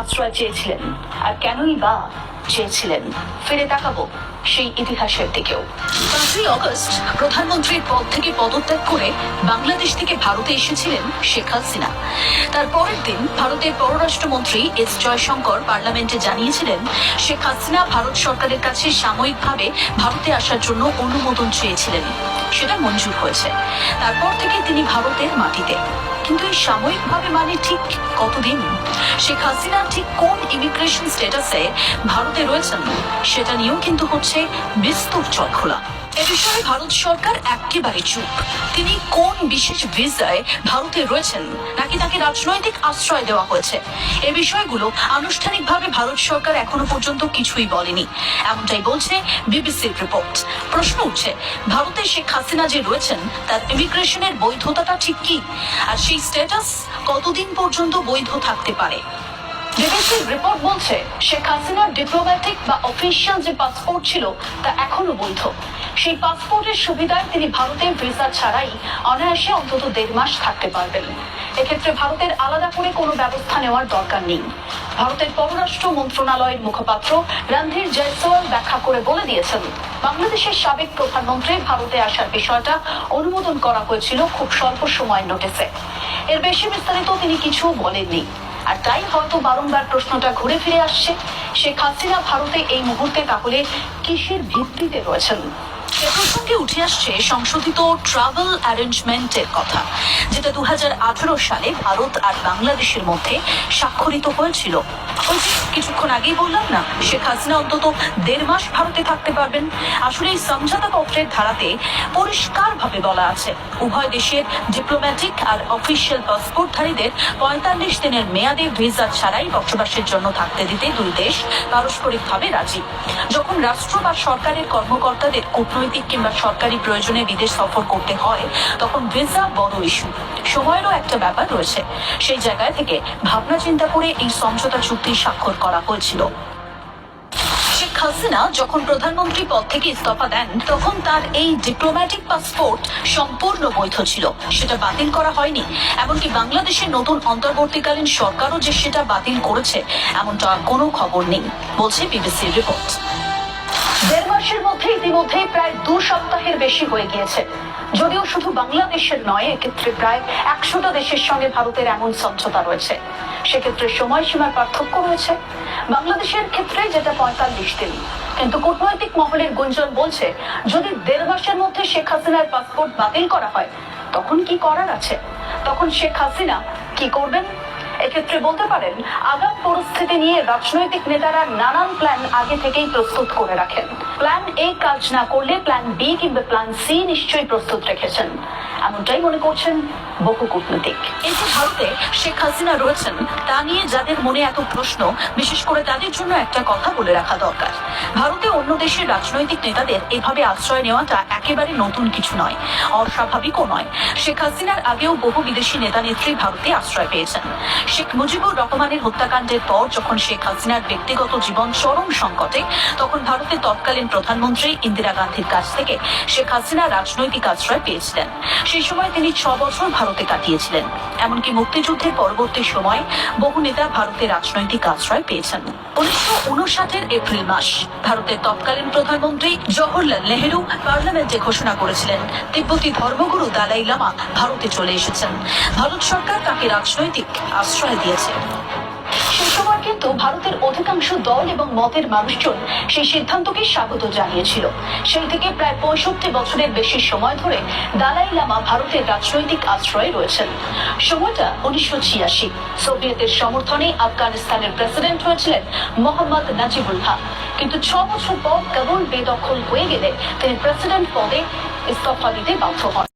আশ্রয় চেয়েছিলেন। আর কেনই বা চেয়েছিলেন? ফিরে তাকাবো সেই ইতিহাসের দিকেও। পাঁচই অগস্ট, প্রধানমন্ত্রীর পদ থেকে পদত্যাগ করে বাংলাদেশ থেকে ভারতে এসেছিলেন শেখ হাসিনা। তার পরের দিন ভারতের পররাষ্ট্রমন্ত্রী এস জয়শঙ্কর পার্লামেন্টে জানিয়েছিলেন, শেখ হাসিনা ভারত সরকারের কাছে সাময়িকভাবে ভারতে আসার জন্য অনুমোদন চেয়েছিলেন। সেটা মঞ্জুর হয়েছে। তারপর থেকে তিনি ভারতের মাটিতে। কিন্তু এই সাময়িকভাবে মানে ঠিক কতদিন? শেখ হাসিনা ঠিক কোন ইমিগ্রেশন স্ট্যাটাসে ভারতে রয়েছেন, সেটা নিয়েও কিন্তু হচ্ছে বিস্তর চলখোলা এ বিষয়ে ভারত সরকার একেবারে চুপ। তিনি কোন বিশেষ ভিসায় ভারতে রয়েছেন, নাকি তাকে রাজনৈতিক আশ্রয় দেওয়া হয়েছে? এ বিষয়গুলো আনুষ্ঠানিকভাবে ভারত সরকার এখনও পর্যন্ত কিছুই বলেনি। এমনটাই বলছে বিবিসির রিপোর্ট। প্রশ্ন উঠছে, ভারতে শেখ হাসিনা যে রয়েছেন, তার ইমিগ্রেশনের বৈধতাটা ঠিক কি? আর সেই স্ট্যাটাস কতদিন পর্যন্ত বৈধ থাকতে পারে? বিবিসির রিপোর্ট বলছে, শেখ হাসিনার ডিপ্লোম্যাটিক বা অফিসিয়াল যে পাসপোর্ট ছিল, তা এখনও বৈধ। সেই পাসপোর্টের সুবিধায় তিনি ভারতের ভিসা ছাড়াই অনায়াসে অন্তত দেড় মাস থাকতে পারবেন। এক্ষেত্রে ভারতের আলাদা করে কোনো ব্যবস্থা নেওয়ার দরকার নেই। ভারতের পররাষ্ট্র মন্ত্রণালয়ের মুখপাত্র রণধীর জয়সওয়াল ব্যাখ্যা করে বলে দিয়েছেন, বাংলাদেশের সাবেক প্রধানমন্ত্রী ভারতে আসার বিষয়টা অনুমোদন করা হয়েছিল খুব স্বল্প সময়ের নোটিসে এর বেশি বিস্তারিত তিনি কিছু বলেননি। আর তাই হয়তো বারংবার প্রশ্নটা ঘুরে ফিরে আসছে, শেখ হাসিনা ভারতে এই মুহূর্তে তাহলে কিসের ভিত্তিতে রয়েছেন? এ প্রসঙ্গে উঠে আসছে সংশোধিত ট্রাভেল অ্যারেঞ্জমেন্টের কথা, যেটা দু সালে ভারত আর বাংলাদেশের মধ্যে স্বাক্ষরিত হয়েছিল। ওই যে কিছুক্ষণ আগেই বললাম না, শেখ হাসিনা অন্তত দেড় মাস ভারতে থাকতে পারবেন। আসলে এই সমঝোতা পত্রের ধারাতে পরিষ্কারভাবে বলা আছে, উভয় দেশের ডিপ্লোম্যাটিক আর অফিসিয়াল পাসপোর্টধারীদের পঁয়তাল্লিশ দিনের মেয়াদে ভিসা ছাড়াই বসবাসের জন্য থাকতে দিতে দুই দেশ পারস্পরিকভাবে রাজি। যখন রাষ্ট্র বা সরকারের কর্মকর্তাদের কিংবা সরকারি প্রয়োজনে বিদেশ সফর করতে হয়, তখন ভিসা বড় ইস্যু সময়েরও একটা ব্যাপার রয়েছে। সেই জায়গায় থেকে ভাবনা চিন্তা করে এই সমঝোতা চুক্তি স্বাক্ষর করা হয়েছিল। শেখ হাসিনা যখন প্রধানমন্ত্রী পদ থেকে ইস্তফা দেন, তখন তার এই ডিপ্লোম্যাটিক পাসপোর্ট সম্পূর্ণ বৈধ ছিল। সেটা বাতিল করা হয়নি। এমনকি বাংলাদেশের নতুন অন্তর্বর্তীকালীন সরকারও যে সেটা বাতিল করেছে, এমনটা কোনো খবর নেই, বলছে বিবিসির রিপোর্ট। দেড় মাসের মধ্যে ইতিমধ্যেই প্রায় দু সপ্তাহের বেশি হয়ে গিয়েছে। যদিও শুধু বাংলাদেশের নয়, এক্ষেত্রে প্রায় একশোটা দেশের সঙ্গে ভারতের এমন সমঝোতা রয়েছে। সেক্ষেত্রে সময়সীমার পার্থক্য রয়েছে। বাংলাদেশের ক্ষেত্রে যেটা পঁয়তাল্লিশ দিন। কিন্তু কূটনৈতিক মহলের গুঞ্জন বলছে, যদি দেড় মাসের মধ্যে শেখ হাসিনার পাসপোর্ট বাতিল করা হয়, তখন কি করার আছে? তখন শেখ হাসিনা কি করবেন? এক্ষেত্রে বলতে পারেন, আগাম পরিস্থিতি নিয়ে রাজনৈতিক নেতারা নানান প্ল্যান আগে থেকেই প্রস্তুত করে রাখেন। প্ল্যান এ কাজ না করলে প্ল্যান বি কিংবা প্ল্যান সি নিশ্চয়ই প্রস্তুত রেখেছেন। এমনটাই মনে করছেন বহু কূটনীতিক। যে ভারতে শেখ হাসিনা রয়েছেন, তা নিয়ে যাদের মনে এত প্রশ্ন, বিশেষ করে তাদের জন্য একটা কথা বলে রাখা দরকার। ভারতে অন্য দেশের রাজনৈতিক নেতাদের এভাবে আশ্রয় নেওয়াটা একেবারে নতুন কিছু নয়, অস্বাভাবিকও নয়। শেখ হাসিনার আগেও বহু বিদেশি নেতা নেত্রী ভারতে আশ্রয় পেয়েছেন। শেখ মুজিবুর রহমানের হত্যাকাণ্ডের পর যখন শেখ হাসিনার ব্যক্তিগত জীবন চরম সংকটে, তখন ভারতের তৎকালীন প্রধানমন্ত্রী ইন্দিরা গান্ধীর কাছ থেকে শেখ হাসিনা রাজনৈতিক আশ্রয় পেয়েছিলেন। সেই সময় তিনি ছ বছর ভারতে কাটিয়েছিলেন। এমনকি মুক্তিযুদ্ধের পরবর্তী সময় বহু নেতা ভারতে রাজনৈতিক আশ্রয় পেয়েছেন। উনিশশো উনষাটের এপ্রিল মাস ভারতের তৎকালীন প্রধানমন্ত্রী জওহরলাল নেহেরু পার্লামেন্টে ঘোষণা করেছিলেন, তিব্বতী ধর্মগুরু দালাই লামা ভারতে চলে এসেছেন। ভারত সরকার তাকে রাজনৈতিক আশ্রয় দিয়েছে। সেই ভারতের অধিকাংশ দল এবং মতের মানুষজন সেই সিদ্ধান্তকে স্বাগত জানিয়েছিল। সেই থেকে প্রায় পঁয়ষট্টি বছরের বেশি সময় ধরে দালাই লামা ভারতের রাজনৈতিক আশ্রয়ে রয়েছেন। সময়টা উনিশশো ছিয়াশি। সোভিয়েতের সমর্থনে আফগানিস্তানের প্রেসিডেন্ট হয়েছিলেন মোহাম্মদ নাজিবুল্লাহ কিন্তু ছ বছর পর কেবল বেদখল হয়ে গেলে তিনি প্রেসিডেন্ট পদে ইস্তফা দিতে বাধ্য হন।